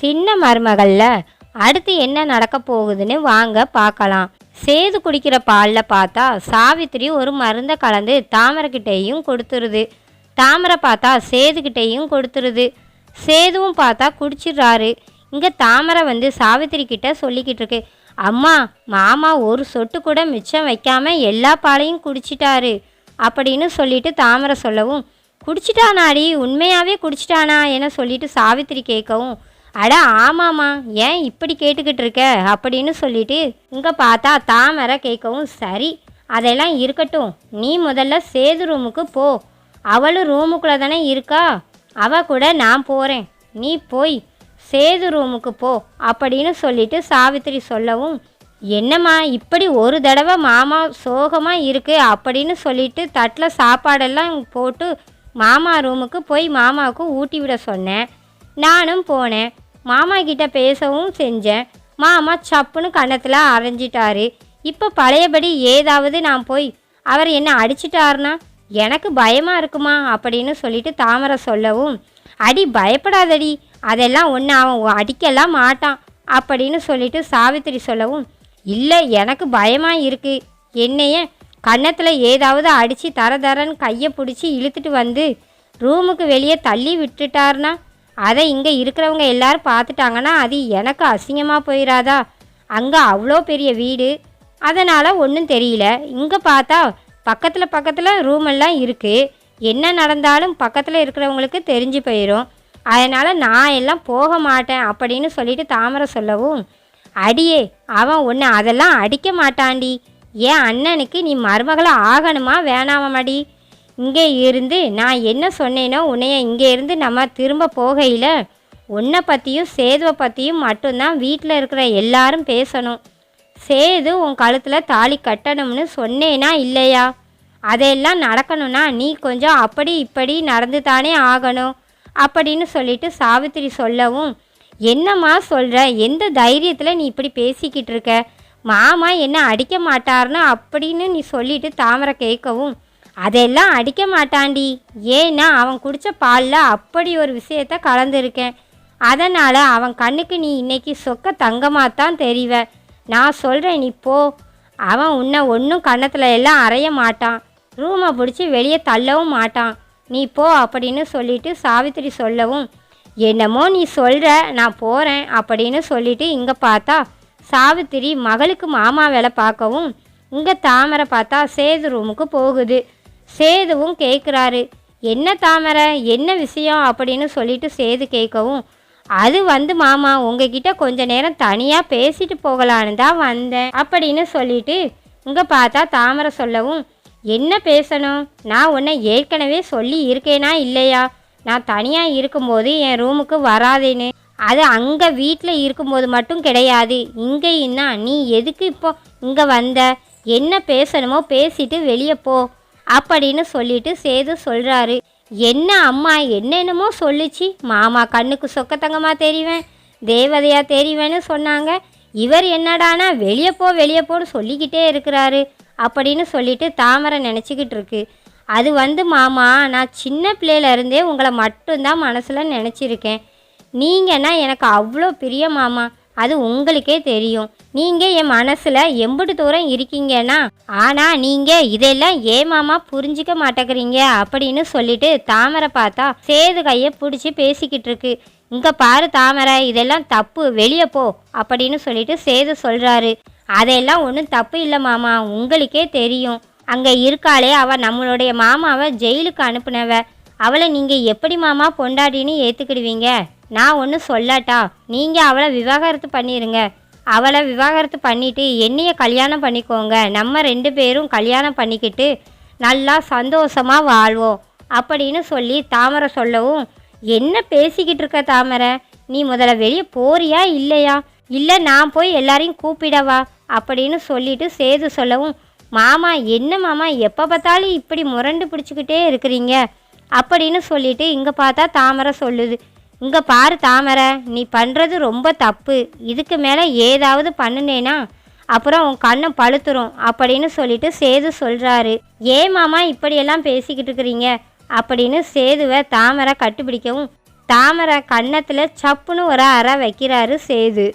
சின்ன மருமகள்ல அடுத்து என்ன நடக்க போகுதுன்னு வாங்க பார்க்கலாம். சேது குடிக்கிற பாலில் பார்த்தா சாவித்திரி ஒரு மருந்தை கலந்து தாமரைக்கிட்டேயும் கொடுத்துருது. தாமரை பார்த்தா சேதுக்கிட்டேயும் கொடுத்துருது. சேதுவும் பார்த்தா குடிச்சிடுறாரு. இங்கே தாமரை வந்து சாவித்திரி கிட்ட சொல்லிக்கிட்டு இருக்கு. அம்மா மாமா ஒரு சொட்டு கூட மிச்சம் வைக்காம எல்லா பாலையும் குடிச்சிட்டாரு அப்படின்னு சொல்லிட்டு தாமரை சொல்லவும் குடிச்சிட்டானாடி உண்மையாகவே குடிச்சிட்டானா என சொல்லிட்டு சாவித்திரி கேட்கவும் அட ஆமாம்மா ஏன் இப்படி கேட்டுக்கிட்டு இருக்க? அப்படின்னு சொல்லிட்டு இங்கே பார்த்தா தாமரை கேட்கவும் சரி அதெல்லாம் இருக்கட்டும். நீ முதல்ல சேது ரூமுக்கு போ. அவளும் ரூமுக்குள்ளே தானே இருக்கா? அவ கூட நான் போகிறேன் நீ போய் சேது ரூமுக்கு போ அப்படின்னு சொல்லிட்டு சாவித்திரி சொல்லவும் என்னம்மா இப்படி ஒரு தடவை மாமா சோகமாக இருக்கு அப்படின்னு சொல்லிட்டு தட்டில் சாப்பாடெல்லாம் போட்டு மாமா ரூமுக்கு போய் மாமாவுக்கு ஊட்டி விட சொன்னேன். நானும் போனேன். மாமா கிட்ட பேசவும் செஞ்சேன். மாமா சப்புன்னு கன்னத்தில் அரைஞ்சிட்டாரு. இப்போ பழையபடி ஏதாவது நான் போய் அவர் என்ன அடிச்சிட்டாருனா? எனக்கு பயமா இருக்குமா? அப்படின்னு சொல்லிட்டு தாமரை சொல்லவும் அடி பயப்படாதடி. அதெல்லாம் ஒன்று அவன் அடிக்கலாம் மாட்டான். அப்படின்னு சொல்லிட்டு சாவித்திரி சொல்லவும் இல்லை எனக்கு பயமா இருக்கு. என்னைய கன்னத்தில் ஏதாவது அடித்து தர தரன்னு கையை பிடிச்சி இழுத்துட்டு வந்து ரூமுக்கு வெளியே தள்ளி விட்டுட்டாருனா அதை இங்கே இருக்கிறவங்க எல்லாரும் பார்த்துட்டாங்கன்னா அது எனக்கு அசிங்கமாக போயிடாதா அங்கே அவ்வளோ பெரிய வீடு. அதனால் ஒன்றும் தெரியல. இங்கே பார்த்தா பக்கத்தில் பக்கத்தில் ரூமெல்லாம் இருக்குது என்ன நடந்தாலும் பக்கத்தில் இருக்கிறவங்களுக்கு தெரிஞ்சு போயிடும் அதனால் நான் எல்லாம் போக மாட்டேன் அப்படின்னு சொல்லிட்டு தாமரை சொல்லவும் அடியே அவன் ஒன்று அதெல்லாம் அடிக்க மாட்டான்டி. ஏன் அண்ணனுக்கு நீ மருமகளை ஆகணுமா? வேணாமாடி இங்கே இருந்து நான் என்ன சொன்னேனோ உன்னைய இங்கே இருந்து நம்ம திரும்ப போகையில் உன்னை பற்றியும் சேதுவை பற்றியும் மட்டும்தான் வீட்டில் இருக்கிற எல்லாரும் பேசணும். சேது உன் கழுத்தில் தாலி கட்டணும்னு சொன்னேனா இல்லையா? அதெல்லாம் நடக்கணும்னா நீ கொஞ்சம் அப்படி இப்படி நடந்து தானே ஆகணும். அப்படின்னு சொல்லிட்டு சாவித்திரி சொல்லவும் என்னம்மா சொல்கிற எந்த தைரியத்தில் நீ இப்படி பேசிக்கிட்டு இருக்க? மாமா என்ன அடிக்க மாட்டார்னு அப்படின்னு நீ சொல்லிட்டு தாமரை கேட்கவும் அதெல்லாம் அடிக்க மாட்டான்டி ஏன்னா அவன் குடித்த பாலில் அப்படி ஒரு விஷயத்த கலந்துருக்கேன். அதனால் அவன் கண்ணுக்கு நீ இன்னைக்கு சொக்க தங்கமாக தான் தெரிவ. நான் சொல்கிறேன் நீ போ. அவன் உன்னை ஒன்றும் கன்னத்தில் எல்லாம் அறைய மாட்டான். ரூமை பிடிச்சி வெளியே தள்ளவும் மாட்டான். நீ போ அப்படின்னு சொல்லிட்டு சாவித்திரி சொல்லவும் என்னமோ நீ சொல்கிற நான் போகிறேன் அப்படின்னு சொல்லிட்டு இங்கே பார்த்தா சாவித்திரி மகளுக்கு மாமா வேலை பார்க்கவும் இங்கே தாமரை பார்த்தா சேது ரூமுக்கு போகுது. சேதுவும் கேட்குறாரு என்ன தாமரை? என்ன விஷயம்? அப்படின்னு சொல்லிட்டு சேது கேட்கவும் அது வந்து மாமா உங்ககிட்ட கொஞ்ச நேரம் தனியாக பேசிட்டு போகலான்னு தான் வந்தேன் அப்படின்னு சொல்லிட்டு இங்கே பார்த்தா தாமரை சொல்லவும் என்ன பேசணும்? நான் உன்னை ஏற்கனவே சொல்லி இருக்கேனா இல்லையா? நான் தனியாக இருக்கும்போது என் ரூமுக்கு வராதேன்னு. அது அங்கே வீட்டில் இருக்கும்போது மட்டும் கிடையாது. இங்கேயும் தான். நீ எதுக்கு இப்போ இங்கே வந்த? என்ன பேசணுமோ பேசிட்டு வெளியே போ. அப்படின்னு சொல்லிட்டு சேது சொல்கிறாரு என்ன அம்மா என்னென்னமோ சொல்லுச்சு. மாமா கண்ணுக்கு சொக்கத்தங்கமாக தெரிவேன் தேவதையாக தெரிவேன்னு சொன்னாங்க. இவர் என்னடானா வெளியே போ வெளியே போன்னு சொல்லிக்கிட்டே இருக்கிறாரு அப்படின்னு சொல்லிட்டு தாமரை நினச்சிக்கிட்டு இருக்கு. அது வந்து மாமா நான் சின்ன பிள்ளையில இருந்தே உங்களை மட்டும்தான் மனசில் நினச்சிருக்கேன். நீங்கன்னா எனக்கு அவ்வளோ பிரிய மாமா. அது உங்களுக்கே தெரியும். நீங்கள் என் மனசில் எம்புட்டு தூரம் இருக்கீங்கன்னா ஆனால் நீங்கள் இதெல்லாம் ஏன் மாமா புரிஞ்சிக்க மாட்டேங்கிறீங்க அப்படின்னு சொல்லிட்டு தாமரை பார்த்தா சேது கையை பிடிச்சி பேசிக்கிட்டு இருக்கு. இங்கே பாரு தாமரை இதெல்லாம் தப்பு வெளியே போ அப்படின்னு சொல்லிட்டு சேது சொல்கிறாரு அதெல்லாம் ஒன்றும் தப்பு இல்லை மாமா உங்களுக்கே தெரியும். அங்கே இருக்காளே அவள் நம்மளுடைய மாமாவை ஜெயிலுக்கு அனுப்புனவ. அவளை நீங்கள் எப்படி மாமா பொண்டாட்டின்னு ஏற்றுக்கிடுவீங்க நான் ஒன்று சொல்லாட்டா. நீங்கள் அவளை விவாகரத்து பண்ணிடுங்க அவளை விவாகரத்து பண்ணிவிட்டு என்னைய கல்யாணம் பண்ணிக்கோங்க. நம்ம ரெண்டு பேரும் கல்யாணம் பண்ணிக்கிட்டு நல்லா சந்தோஷமாக வாழ்வோம். அப்படின்னு சொல்லி தாமரை சொல்லவும் என்ன பேசிக்கிட்டு இருக்க தாமரை? நீ முதல்ல வெளியே போறியா இல்லையா? இல்லை நான் போய் எல்லாரையும் கூப்பிடவா? அப்படின்னு சொல்லிட்டு சேது சொல்லவும் மாமா என்ன மாமா? எப்போ பார்த்தாலும் இப்படி முரண்டு பிடிச்சிக்கிட்டே இருக்கிறீங்க? அப்படின்னு சொல்லிட்டு இங்கே பார்த்தா தாமரை சொல்லுது இங்கே பாரு தாமரை நீ பண்ணுறது ரொம்ப தப்பு. இதுக்கு மேலே ஏதாவது பண்ணுனேனா அப்புறம் உன் கண்ணை பழுத்துரும் அப்படின்னு சொல்லிட்டு சேது சொல்கிறாரு ஏன் மாமா இப்படியெல்லாம் பேசிக்கிட்டு இருக்கிறீங்க? அப்படின்னு சேதுவை தாமரை கட்டுப்பிடிக்கவும் தாமரை கன்னத்தில் சப்புன்னு ஒரு அறை வைக்கிறாரு சேது.